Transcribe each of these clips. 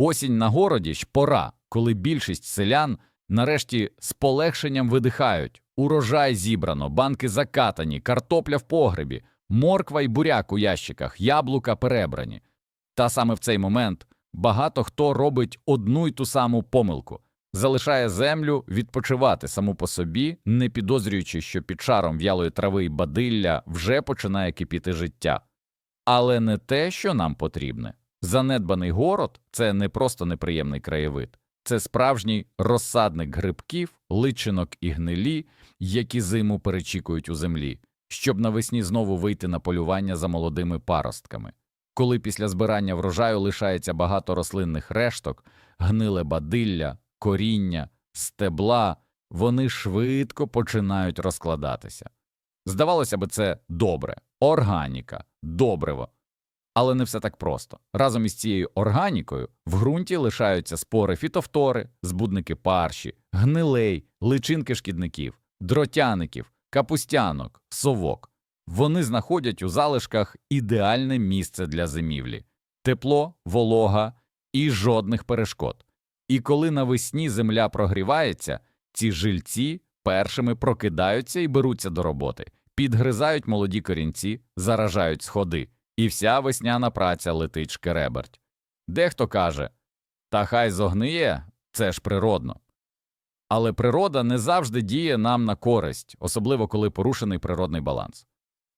Осінь на городі ж пора, коли більшість селян нарешті з полегшенням видихають. Урожай зібрано, банки закатані, картопля в погребі, морква й буряк у ящиках, яблука перебрані. Та саме в цей момент багато хто робить одну й ту саму помилку залишає землю відпочивати саму по собі, не підозрюючи, що під шаром в'ялої трави й бадилля вже починає кипіти життя. Але не те, що нам потрібне. Занедбаний город це не просто неприємний краєвид, це справжній розсадник грибків, личинок і гнилі, які зиму перечікують у землі, щоб навесні знову вийти на полювання за молодими паростками. Коли після збирання врожаю лишається багато рослинних решток, гниле бадилля, коріння, стебла, вони швидко починають розкладатися. Здавалося би, це добре, органіка, добриво. Але не все так просто. Разом із цією органікою в ґрунті лишаються спори фітофтори, збудники парші, гнилей, личинки шкідників, дротяників, капустянок, совок. Вони знаходять у залишках ідеальне місце для зимівлі тепло, волога і жодних перешкод. І коли навесні земля прогрівається, ці жильці першими прокидаються і беруться до роботи, підгризають молоді корінці, заражають сходи, і вся весняна праця летить шкереберть. Дехто каже та хай зогниє, це ж природно. Але природа не завжди діє нам на користь, особливо коли порушений природний баланс.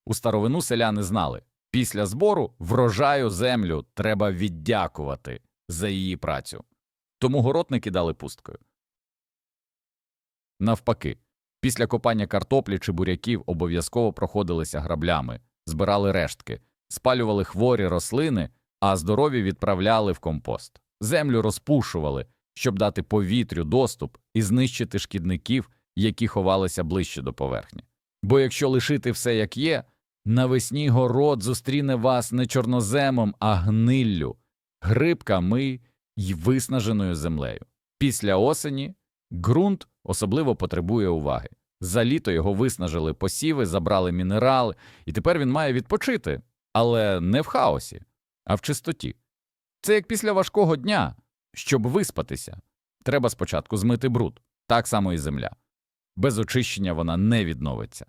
У старовину селяни знали після збору врожаю землю треба віддякувати за її працю. Тому город не кидали пусткою. Навпаки, після копання картоплі чи буряків обов'язково проходилися граблями, збирали рештки, спалювали хворі рослини, а здорові відправляли в компост. Землю розпушували, щоб дати повітрю доступ і знищити шкідників, які ховалися ближче до поверхні. Бо якщо лишити все як є, навесні город зустріне вас не чорноземом, а гниллю, грибками й виснаженою землею. Після осені ґрунт особливо потребує уваги. За літо його виснажили посіви, забрали мінерали, і тепер він має відпочити, але не в хаосі, а в чистоті. Це як після важкого дня, щоб виспатися, треба спочатку змити бруд, так само і земля. Без очищення вона не відновиться.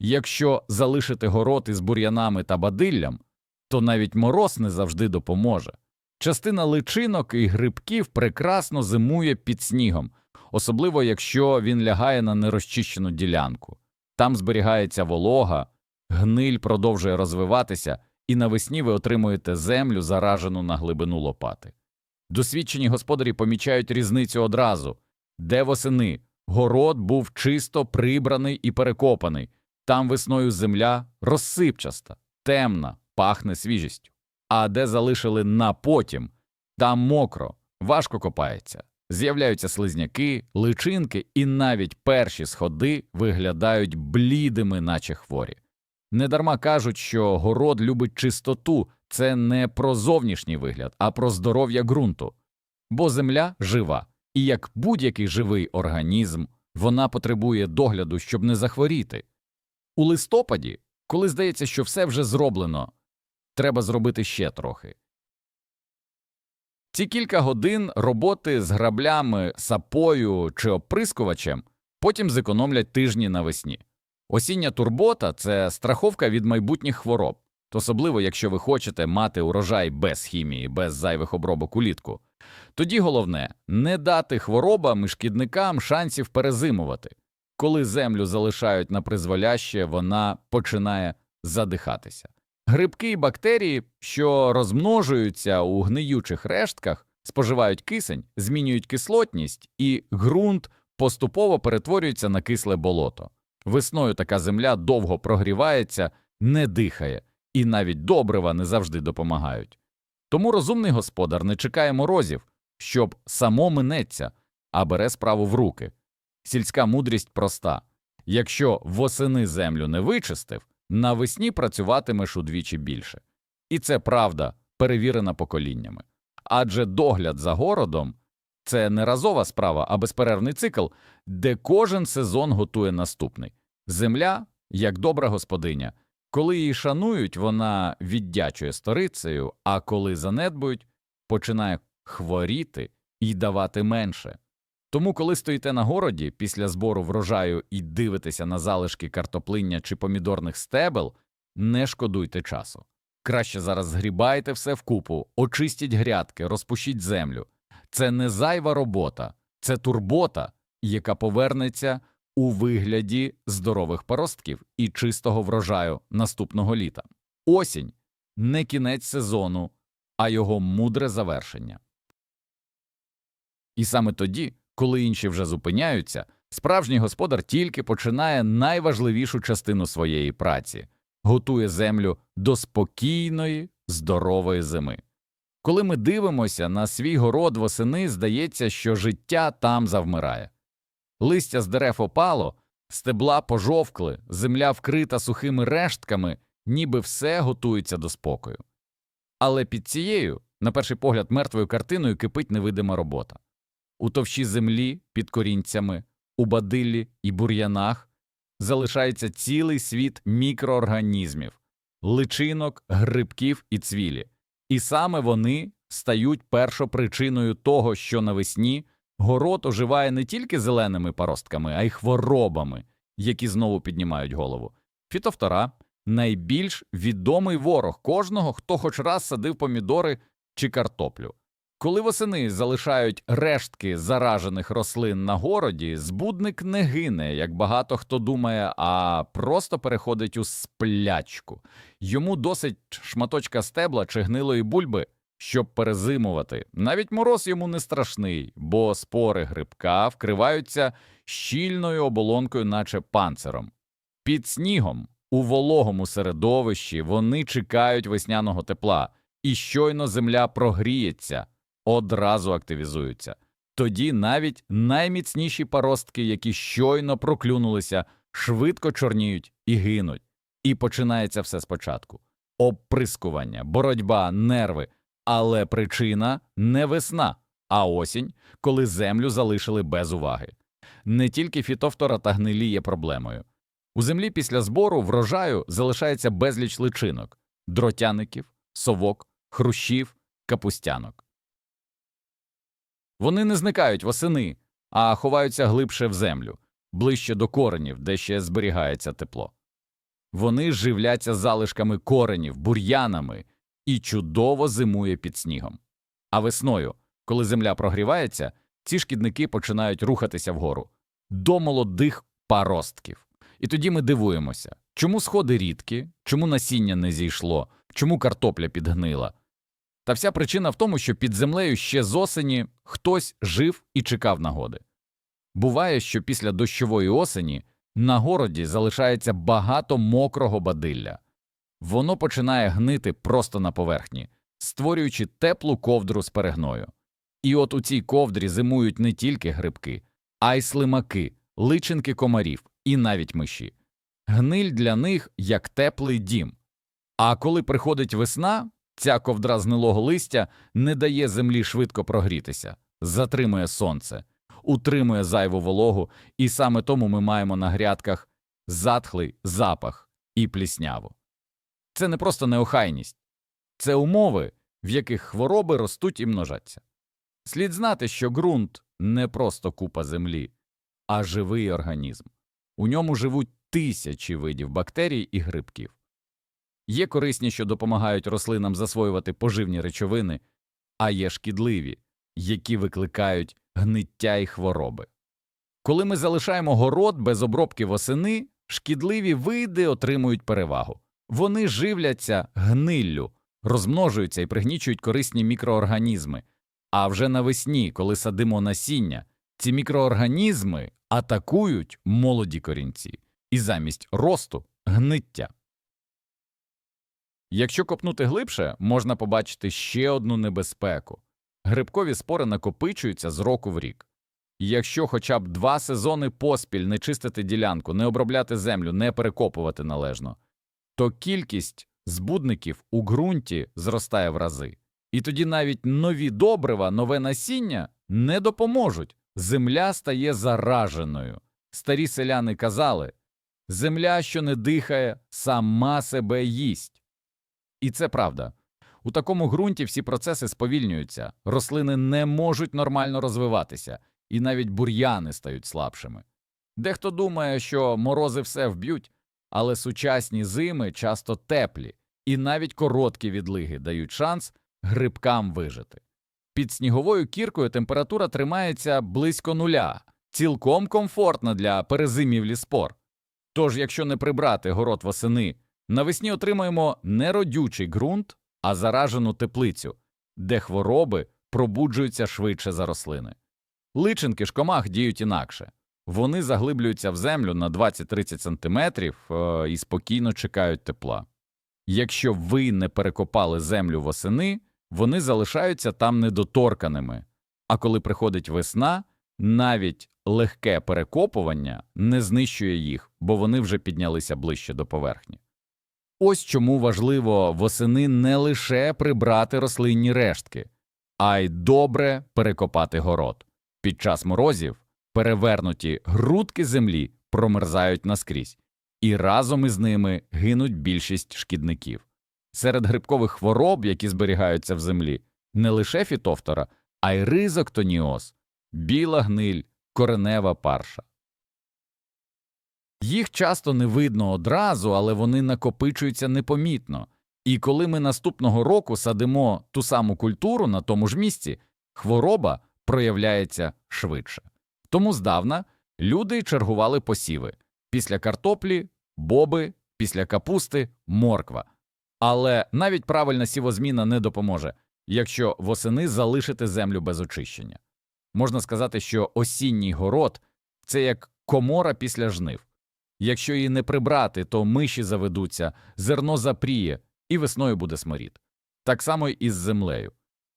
Якщо залишити город із бур'янами та бадиллям, то навіть мороз не завжди допоможе. Частина личинок і грибків прекрасно зимує під снігом, особливо якщо він лягає на нерозчищену ділянку. Там зберігається волога, гниль продовжує розвиватися, і навесні ви отримуєте землю, заражену на глибину лопати. Досвідчені господарі помічають різницю одразу, де восени город був чисто прибраний і перекопаний, там весною земля розсипчаста, темна, пахне свіжістю. А де залишили на потім, там мокро, важко копається. З'являються слизняки, личинки, і навіть перші сходи виглядають блідими, наче хворі. Недарма кажуть, що город любить чистоту, це не про зовнішній вигляд, а про здоров'я ґрунту. Бо земля жива, і як будь-який живий організм, вона потребує догляду, щоб не захворіти. У листопаді, коли здається, що все вже зроблено, треба зробити ще трохи. Ці кілька годин роботи з граблями, сапою чи оприскувачем потім зекономлять тижні навесні. Осіння турбота це страховка від майбутніх хвороб, особливо якщо ви хочете мати урожай без хімії, без зайвих обробок улітку. Тоді головне не дати хворобам і шкідникам шансів перезимувати. Коли землю залишають на призволяще, вона починає задихатися. Грибки і бактерії, що розмножуються у гниючих рештках, споживають кисень, змінюють кислотність, і ґрунт поступово перетворюється на кисле болото. Весною така земля довго прогрівається, не дихає, і навіть добрива не завжди допомагають. Тому розумний господар не чекає морозів, щоб само минеться, а бере справу в руки. Сільська мудрість проста якщо восени землю не вичистив, навесні працюватимеш удвічі більше. І це правда, перевірена поколіннями. Адже догляд за городом це не разова справа, а безперервний цикл, де кожен сезон готує наступний. Земля, як добра господиня, коли її шанують, вона віддячує сторицею, а коли занедбують, починає хворіти і давати менше. Тому, коли стоїте на городі після збору врожаю і дивитеся на залишки картоплиння чи помідорних стебел, не шкодуйте часу. Краще зараз згрібайте все вкупу, очистіть грядки, розпушіть землю. Це не зайва робота, це турбота, яка повернеться у вигляді здорових паростків і чистого врожаю наступного літа. Осінь не кінець сезону, а його мудре завершення. І саме тоді, коли інші вже зупиняються, справжній господар тільки починає найважливішу частину своєї праці готує землю до спокійної, здорової зими. Коли ми дивимося на свій город восени, здається, що життя там завмирає. Листя з дерев опало, стебла пожовкли, земля вкрита сухими рештками, ніби все готується до спокою. Але під цією, на перший погляд, мертвою картиною кипить невидима робота. У товщі землі, під корінцями, у бадиллі і бур'янах залишається цілий світ мікроорганізмів, личинок, грибків і цвілі. І саме вони стають першопричиною того, що навесні город оживає не тільки зеленими паростками, а й хворобами, які знову піднімають голову. Фітофтора найбільш відомий ворог кожного, хто хоч раз садив помідори чи картоплю. Коли восени залишають рештки заражених рослин на городі, збудник не гине, як багато хто думає, а просто переходить у сплячку. Йому досить шматочка стебла чи гнилої бульби, щоб перезимувати. Навіть мороз йому не страшний, бо спори грибка вкриваються щільною оболонкою, наче панциром. Під снігом, у вологому середовищі, вони чекають весняного тепла, і щойно земля прогріється одразу активізуються. Тоді навіть найміцніші паростки, які щойно проклюнулися, швидко чорніють і гинуть. І починається все спочатку обприскування, боротьба, нерви. Але причина не весна, а осінь, коли землю залишили без уваги. Не тільки фітофтора та гнилі є проблемою. У землі після збору врожаю залишається безліч личинок дротяників, совок, хрущів, капустянок. Вони не зникають восени, а ховаються глибше в землю, ближче до коренів, де ще зберігається тепло. Вони живляться залишками коренів, бур'янами і чудово зимує під снігом. А весною, коли земля прогрівається, ці шкідники починають рухатися вгору до молодих паростків. І тоді ми дивуємося, чому сходи рідкі, чому насіння не зійшло, чому картопля підгнила. Та вся причина в тому, що під землею ще з осені хтось жив і чекав нагоди. Буває, що після дощової осені на городі залишається багато мокрого бадилля, воно починає гнити просто на поверхні, створюючи теплу ковдру з перегною. І от у цій ковдрі зимують не тільки грибки, а й слимаки, личинки комарів і навіть миші. Гниль для них як теплий дім. А коли приходить весна, Ця ковдра знилого листя не дає землі швидко прогрітися, затримує сонце, утримує зайву вологу, і саме тому ми маємо на грядках затхлий запах і плісняву. Це не просто неохайність, це умови, в яких хвороби ростуть і множаться. Слід знати, що ґрунт не просто купа землі, а живий організм. У ньому живуть тисячі видів бактерій і грибків. Є корисні, що допомагають рослинам засвоювати поживні речовини, а є шкідливі, які викликають гниття і хвороби. Коли ми залишаємо город без обробки восени, шкідливі види отримують перевагу. Вони живляться гниллю, розмножуються і пригнічують корисні мікроорганізми. А вже навесні, коли садимо насіння, ці мікроорганізми атакують молоді корінці і замість росту гниття. Якщо копнути глибше, можна побачити ще одну небезпеку грибкові спори накопичуються з року в рік. Якщо хоча б два сезони поспіль не чистити ділянку, не обробляти землю, не перекопувати належно, то кількість збудників у ґрунті зростає в рази. І тоді навіть нові добрива, нове насіння не допоможуть. Земля стає зараженою. Старі селяни казали земля, що не дихає, сама себе їсть. І це правда. У такому ґрунті всі процеси сповільнюються, рослини не можуть нормально розвиватися, і навіть бур'яни стають слабшими. Дехто думає, що морози все вб'ють, але сучасні зими часто теплі, і навіть короткі відлиги дають шанс грибкам вижити. Під сніговою кіркою температура тримається близько нуля, цілком комфортна для перезимівлі спор. Тож, якщо не прибрати город восени, навесні отримаємо не родючий ґрунт, а заражену теплицю, де хвороби пробуджуються швидше за рослини. Личинки ж комах діють інакше. Вони заглиблюються в землю на 20-30 см е, і спокійно чекають тепла. Якщо ви не перекопали землю восени, вони залишаються там недоторканими, а коли приходить весна, навіть легке перекопування не знищує їх, бо вони вже піднялися ближче до поверхні. Ось чому важливо восени не лише прибрати рослинні рештки, а й добре перекопати город. Під час морозів перевернуті грудки землі промерзають наскрізь, і разом із ними гинуть більшість шкідників. Серед грибкових хвороб, які зберігаються в землі, не лише фітофтора, а й ризоктоніоз, біла гниль, коренева парша. Їх часто не видно одразу, але вони накопичуються непомітно, і коли ми наступного року садимо ту саму культуру на тому ж місці, хвороба проявляється швидше. Тому здавна люди чергували посіви після картоплі, боби, після капусти, морква. Але навіть правильна сівозміна не допоможе, якщо восени залишити землю без очищення. Можна сказати, що осінній город це як комора після жнив. Якщо її не прибрати, то миші заведуться, зерно запріє, і весною буде сморід. Так само й із землею.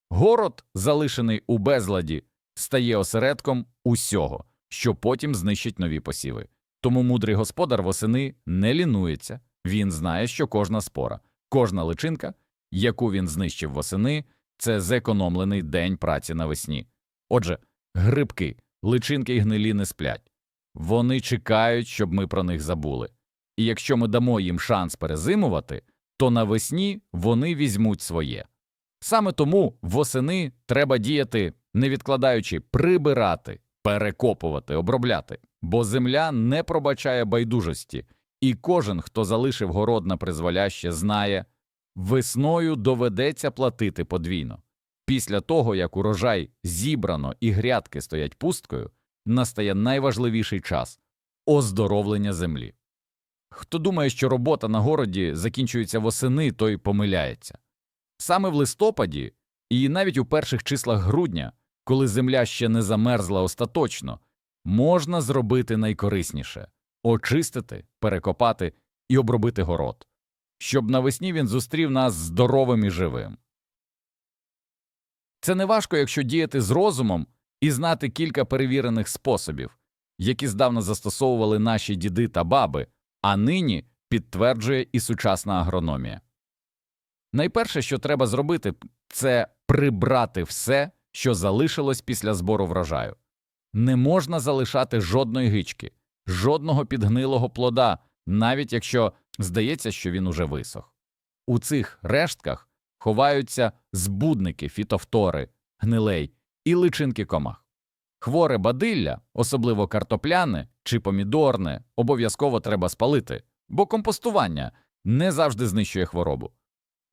Город, залишений у безладі, стає осередком усього, що потім знищить нові посіви. Тому мудрий господар восени не лінується, він знає, що кожна спора, кожна личинка, яку він знищив восени, це зекономлений день праці навесні. Отже, грибки, личинки й гнилі не сплять. Вони чекають, щоб ми про них забули. І якщо ми дамо їм шанс перезимувати, то навесні вони візьмуть своє. Саме тому восени треба діяти, не відкладаючи, прибирати, перекопувати, обробляти, бо земля не пробачає байдужості, і кожен, хто залишив город на призволяще, знає, весною доведеться платити подвійно. Після того, як урожай зібрано і грядки стоять пусткою, настає найважливіший час оздоровлення землі. Хто думає, що робота на городі закінчується восени, той помиляється. Саме в листопаді і навіть у перших числах грудня, коли земля ще не замерзла остаточно, можна зробити найкорисніше очистити, перекопати і обробити город, щоб навесні він зустрів нас здоровим і живим. Це не важко, якщо діяти з розумом і знати кілька перевірених способів, які здавна застосовували наші діди та баби, а нині підтверджує і сучасна агрономія. Найперше, що треба зробити, це прибрати все, що залишилось після збору врожаю. Не можна залишати жодної гички, жодного підгнилого плода, навіть якщо здається, що він уже висох. У цих рештках ховаються збудники, фітофтори, гнилей і личинки комах. Хворе бадилля, особливо картопляне чи помідорне, обов'язково треба спалити, бо компостування не завжди знищує хворобу.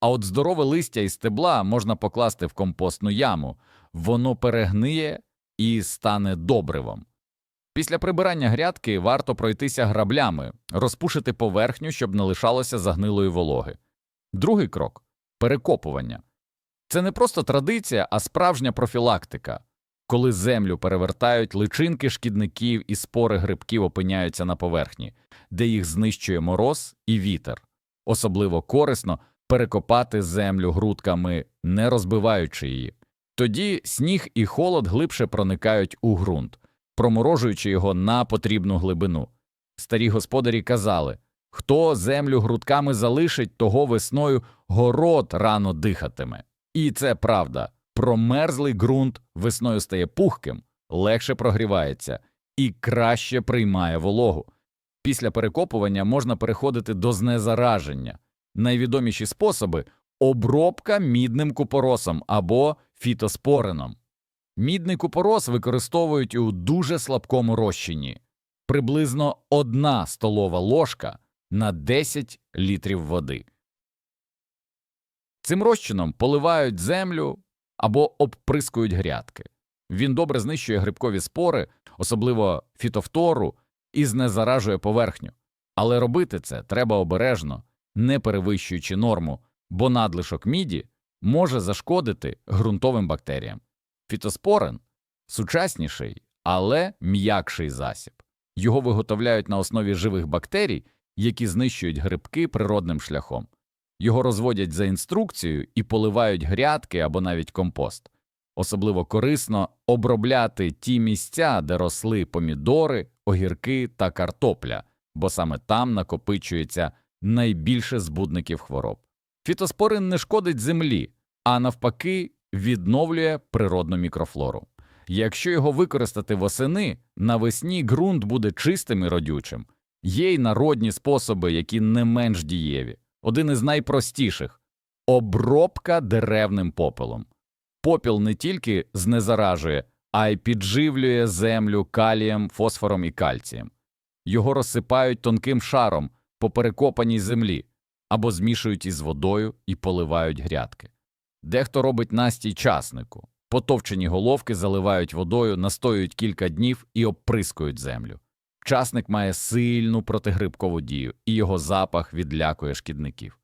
А от здорове листя і стебла можна покласти в компостну яму, воно перегниє і стане добривом. Після прибирання грядки варто пройтися граблями, розпушити поверхню, щоб не лишалося загнилої вологи. Другий крок перекопування. Це не просто традиція, а справжня профілактика. Коли землю перевертають, личинки шкідників і спори грибків опиняються на поверхні, де їх знищує мороз і вітер. Особливо корисно перекопати землю грудками, не розбиваючи її. Тоді сніг і холод глибше проникають у ґрунт, проморожуючи його на потрібну глибину. Старі господарі казали хто землю грудками залишить, того весною город рано дихатиме. І це правда. Промерзлий ґрунт весною стає пухким, легше прогрівається і краще приймає вологу. Після перекопування можна переходити до знезараження. Найвідоміші способи обробка мідним купоросом або фітоспорином. Мідний купорос використовують у дуже слабкому розчині приблизно 1 столова ложка на 10 літрів води. Цим розчином поливають землю або обприскують грядки. Він добре знищує грибкові спори, особливо фітофтору, і знезаражує поверхню. Але робити це треба обережно, не перевищуючи норму, бо надлишок міді може зашкодити ґрунтовим бактеріям. Фітоспорин сучасніший, але м'якший засіб. Його виготовляють на основі живих бактерій, які знищують грибки природним шляхом. Його розводять за інструкцією і поливають грядки або навіть компост. Особливо корисно обробляти ті місця, де росли помідори, огірки та картопля, бо саме там накопичується найбільше збудників хвороб. Фітоспорин не шкодить землі, а навпаки, відновлює природну мікрофлору. Якщо його використати восени, навесні ґрунт буде чистим і родючим. Є й народні способи, які не менш дієві. Один із найпростіших обробка деревним попелом. Попіл не тільки знезаражує, а й підживлює землю калієм, фосфором і кальцієм. Його розсипають тонким шаром по перекопаній землі або змішують із водою і поливають грядки. Дехто робить настій часнику, потовчені головки заливають водою, настоюють кілька днів і обприскують землю. Часник має сильну протигрибкову дію, і його запах відлякує шкідників.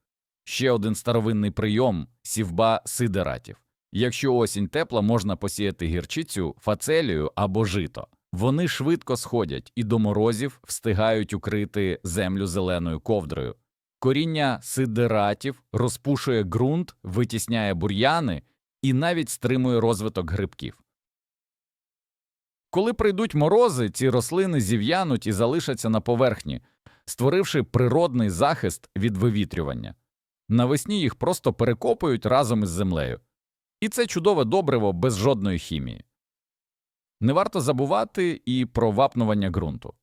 Ще один старовинний прийом сівба сидератів. Якщо осінь тепла, можна посіяти гірчицю, фацелію або жито. Вони швидко сходять і до морозів встигають укрити землю зеленою ковдрою. Коріння сидератів розпушує ґрунт, витісняє бур'яни і навіть стримує розвиток грибків. Коли прийдуть морози, ці рослини зів'януть і залишаться на поверхні, створивши природний захист від вивітрювання. Навесні їх просто перекопують разом із землею. І це чудове добриво без жодної хімії. Не варто забувати і про вапнування ґрунту.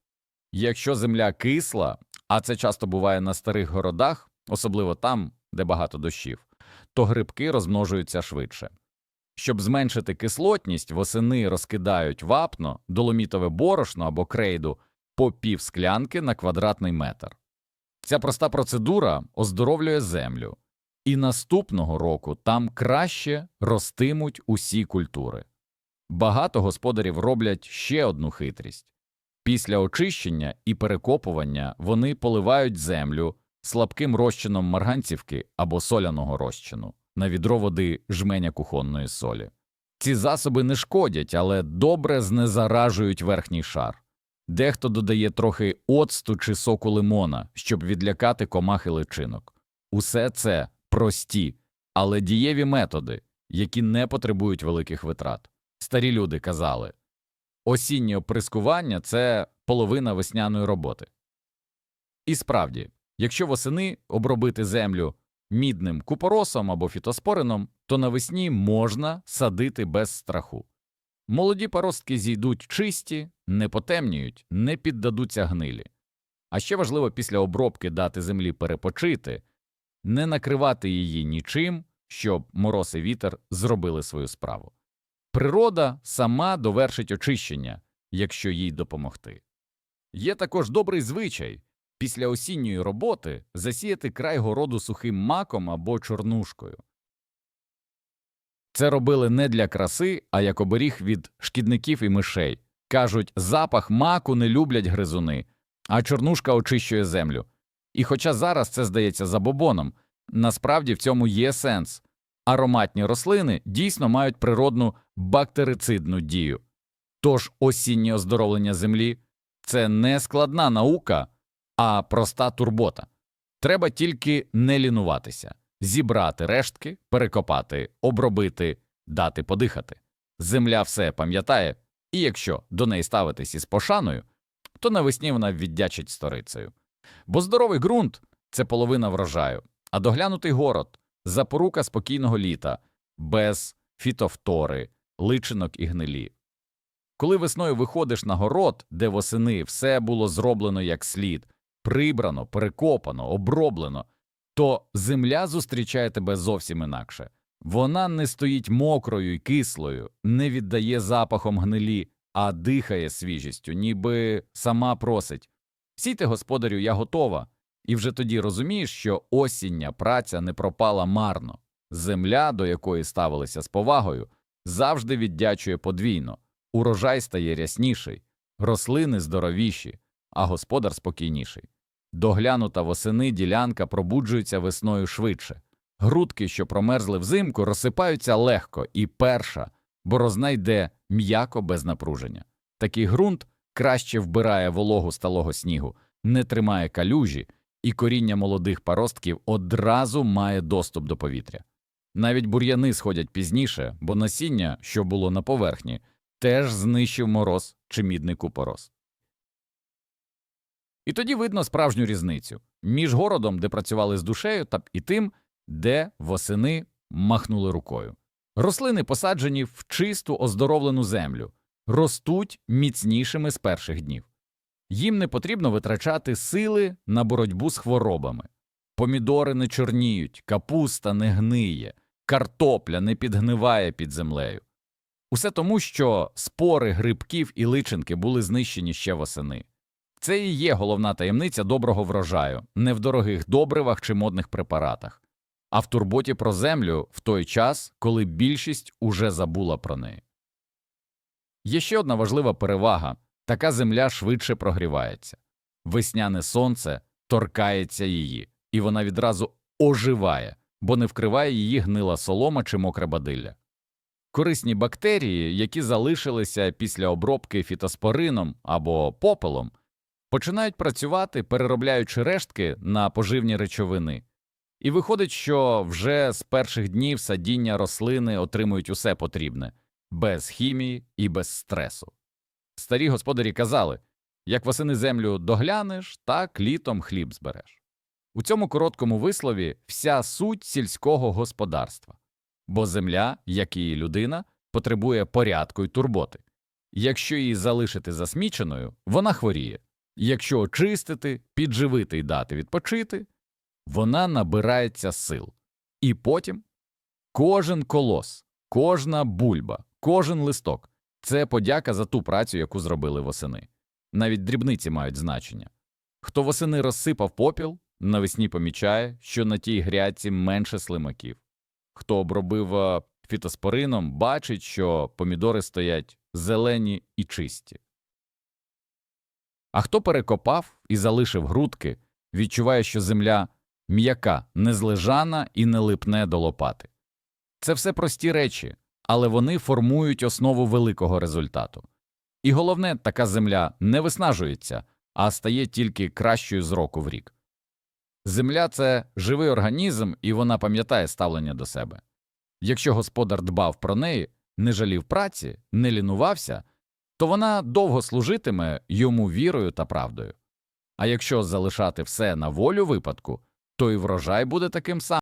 Якщо земля кисла, а це часто буває на старих городах, особливо там, де багато дощів, то грибки розмножуються швидше. Щоб зменшити кислотність, восени розкидають вапно, доломітове борошно або крейду по пів склянки на квадратний метр. Ця проста процедура оздоровлює землю, і наступного року там краще ростимуть усі культури. Багато господарів роблять ще одну хитрість після очищення і перекопування вони поливають землю слабким розчином марганцівки або соляного розчину на відро води жменя кухонної солі. Ці засоби не шкодять, але добре знезаражують верхній шар. Дехто додає трохи оцту чи соку лимона, щоб відлякати комах і личинок. Усе це прості, але дієві методи, які не потребують великих витрат. Старі люди казали осіннє оприскування це половина весняної роботи. І справді, якщо восени обробити землю мідним купоросом або фітоспорином, то навесні можна садити без страху. Молоді паростки зійдуть чисті, не потемніють, не піддадуться гнилі. А ще важливо після обробки дати землі перепочити, не накривати її нічим, щоб мороз і вітер зробили свою справу. Природа сама довершить очищення, якщо їй допомогти. Є також добрий звичай після осінньої роботи засіяти край городу сухим маком або чорнушкою. Це робили не для краси, а як оберіг від шкідників і мишей. Кажуть, запах маку не люблять гризуни, а чорнушка очищує землю. І хоча зараз це здається забобоном, насправді в цьому є сенс. Ароматні рослини дійсно мають природну бактерицидну дію. Тож осіннє оздоровлення землі це не складна наука, а проста турбота. Треба тільки не лінуватися, зібрати рештки, перекопати, обробити, дати подихати. Земля все пам'ятає, і якщо до неї ставитись із пошаною, то навесні вона віддячить сторицею. Бо здоровий ґрунт це половина врожаю, а доглянутий город запорука спокійного літа, без фітовтори, личинок і гнилі. Коли весною виходиш на город, де восени все було зроблено як слід, прибрано, перекопано, оброблено, то земля зустрічає тебе зовсім інакше. Вона не стоїть мокрою й кислою, не віддає запахом гнилі, а дихає свіжістю, ніби сама просить Сійте, господарю, я готова. І вже тоді розумієш, що осіння праця не пропала марно. Земля, до якої ставилися з повагою, завжди віддячує подвійно, урожай стає рясніший, рослини здоровіші, а господар спокійніший. Доглянута восени ділянка пробуджується весною швидше. Грудки, що промерзли взимку, розсипаються легко, і перша борозна йде м'яко без напруження. Такий ґрунт краще вбирає вологу сталого снігу, не тримає калюжі, і коріння молодих паростків одразу має доступ до повітря. Навіть бур'яни сходять пізніше, бо насіння, що було на поверхні, теж знищив мороз чи мідний купорос. І тоді видно справжню різницю між городом, де працювали з душею, та і тим, де восени махнули рукою. Рослини посаджені в чисту оздоровлену землю, ростуть міцнішими з перших днів. Їм не потрібно витрачати сили на боротьбу з хворобами. Помідори не чорніють, капуста не гниє, картопля не підгниває під землею. Усе тому, що спори грибків і личинки були знищені ще восени. Це і є головна таємниця доброго врожаю, не в дорогих добривах чи модних препаратах, а в турботі про землю в той час, коли більшість уже забула про неї. Є ще одна важлива перевага така земля швидше прогрівається. Весняне сонце торкається її, і вона відразу оживає, бо не вкриває її гнила солома чи мокре бадилля. Корисні бактерії, які залишилися після обробки фітоспорином або попелом, починають працювати, переробляючи рештки на поживні речовини. І виходить, що вже з перших днів садіння рослини отримують усе потрібне без хімії і без стресу. Старі господарі казали як восени землю доглянеш, так літом хліб збереш. У цьому короткому вислові вся суть сільського господарства, бо земля, як і людина, потребує порядку й турботи. Якщо її залишити засміченою, вона хворіє. Якщо очистити, підживити і дати відпочити, вона набирається сил. І потім кожен колос, кожна бульба, кожен листок це подяка за ту працю, яку зробили восени. Навіть дрібниці мають значення. Хто восени розсипав попіл, навесні помічає, що на тій грядці менше слимаків. Хто обробив е, фітоспорином, бачить, що помідори стоять зелені і чисті. А хто перекопав і залишив грудки, відчуває, що земля м'яка, незлежана і не липне до лопати. Це все прості речі, але вони формують основу великого результату. І головне, така земля не виснажується, а стає тільки кращою з року в рік. Земля це живий організм, і вона пам'ятає ставлення до себе. Якщо господар дбав про неї, не жалів праці, не лінувався, то вона довго служитиме йому вірою та правдою. А якщо залишати все на волю випадку, то і врожай буде таким самим.